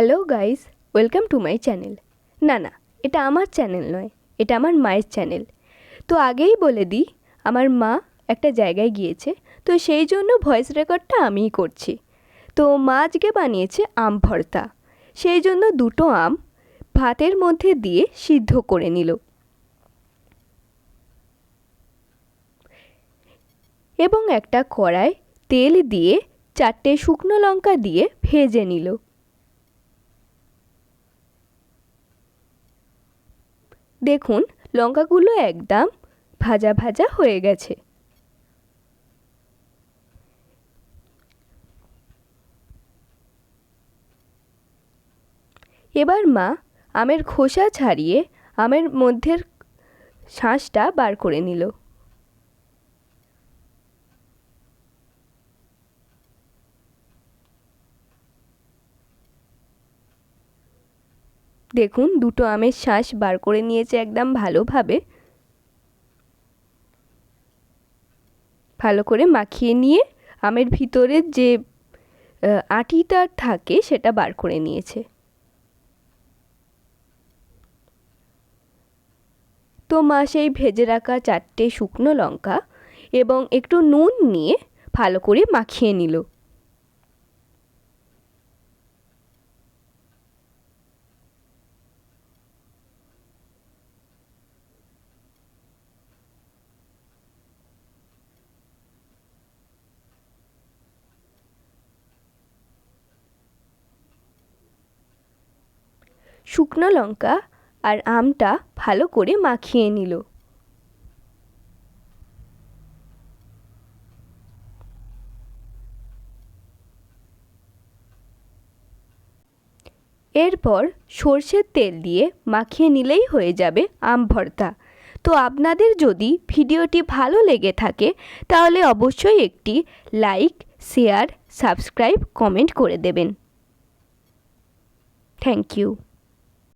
Hello guys welcome to my channel না না, এটা আমার চ্যানেল নয়, এটা আমার মায়ের চ্যানেল তো আগেই বলে দিই, আমার মা একটা জায়গায় গিয়েছে, তো সেই জন্য ভয়েস রেকর্ডটা আমিই করছি। তো মা আজকে বানিয়েছে আম ভর্তা। সেই জন্য দুটো আম ভাতের মধ্যে দিয়ে সিদ্ধ করে নিল। এবং একটা কড়ায় তেল দিয়ে চারটে শুকনো লঙ্কা দিয়ে ভেজে নিল। দেখুন, লঙ্কাগুলো একদম ভাজা ভাজা হয়ে গেছে। এবার মা আমের খোসা ছাড়িয়ে আমের মধ্যের শাঁসটা বার করে নিল। দেখুন, দুটো আমের শাঁস বার করে নিয়েছে একদম ভালোভাবে। ভালো করে মাখিয়ে নিয়ে আমের ভিতরের যে আটিটা থাকে সেটা বার করে নিয়েছে। তো মা সেই ভেজে রাখা চারটে শুকনো লঙ্কা এবং একটু নুন নিয়ে ভালো করে মাখিয়ে নিল। শুকনো লঙ্কা আর আমটা ভালো করে মাখিয়ে নিল। এরপর সর্ষের তেল দিয়ে মাখিয়ে নিলেই হয়ে যাবে আম ভর্তা। তো আপনাদের যদি ভিডিওটি ভালো লেগে থাকে, তাহলে অবশ্যই একটি লাইক, শেয়ার, সাবস্ক্রাইব, কমেন্ট করে দেবেন। Thank you.